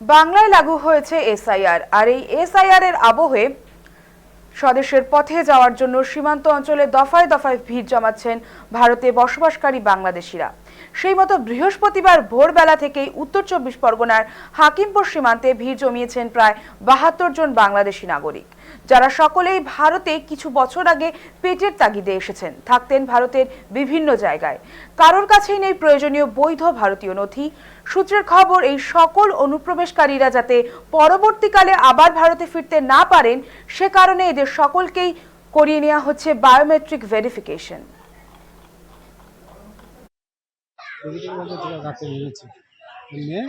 বাংলায় লাগু হয়েছে এসআইআর, আর এই এসআইআর এর আবহে স্বদেশের পথে যাওয়ার জন্য সীমান্ত অঞ্চলে দফায় দফায় ভিড় জমাচ্ছেন ভারতে বসবাসকারী বাংলাদেশিরা। সেই মতো বৃহস্পতিবার ভোরবেলা থেকেই উত্তর চব্বিশ পরগনার হাকিমপুর সীমান্তে ভিড় জমিয়েছেন প্রায় বাহাত্তর জন বাংলাদেশি নাগরিক, যারা সকলেই ভারতে কিছু বছর আগে পেটের তাগিদে এসেছেন। থাকতেন ভারতের বিভিন্ন জায়গায়। কারোর কাছেই নেই প্রয়োজনীয় বৈধ ভারতীয় নথি। সূত্রের খবর, এই সকল অনুপ্রবেশকারীরা যাতে পরবর্তীকালে আবার ভারতে ফিরতে না পারেন, সে কারণে এদের সকলকেই করিয়ে নেওয়া হচ্ছে বায়োমেট্রিক ভেরিফিকেশন রবিদের মধ্যে নিয়েছি নিয়ে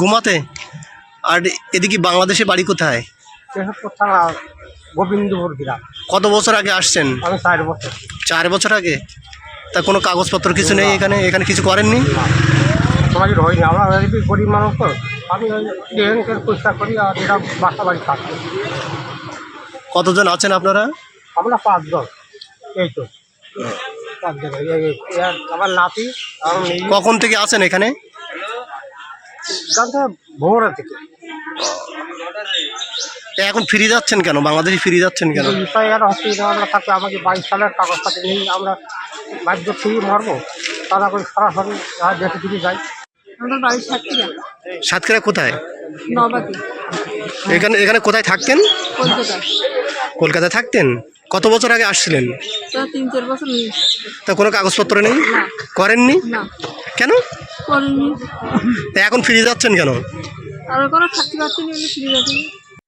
ঘুমাতে? আর এদিকে বাংলাদেশে বাড়ি কোথায়? গোবিন্দপুর গ্রাম। কত বছর আগে আসছেন? আমি চার বছর। চার বছর আগে? তা কোনো কাগজপত্র কিছু নেই এখানে? এখানে কিছু করেননি? সমাজের হয়নি আমরা গরিব মানুষ তো। আমি ওই পরিষ্কার করি আর বাসা বাড়ি থাকি। কতজন আছেন আপনারা? আমরা পাঁচজন। এই তো আর আমার নাতি আর কখন থেকে আছেন এখানে? গানটা থেকে এখন ফিরে যাচ্ছেন কেন? বাংলাদেশে ফিরে যাচ্ছেন কেন? ইসআইআর হসপিটালে আমরা থাকি আমাকে বাইশ সালের কাগজপাতি নেই আমরা বাধ্য থেকে মারবো। তারা করে সরাসরি আর দেশে ফিরে যাই আমাদের বাড়ির সাতক্ষীরা। সাতক্ষীরা কোথায়? এখানে এখানে কোথায় থাকতেন? কলকাতায় থাকতেন? কত বছর আগে আসছিলেন? তা তিন চার বছর তা কোনো কাগজপত্র নেই? করেননি? কেন? করেননি। তা এখন ফিরে যাচ্ছেন কেন? আর কোনো থাকতে ফিরে যাচ্ছি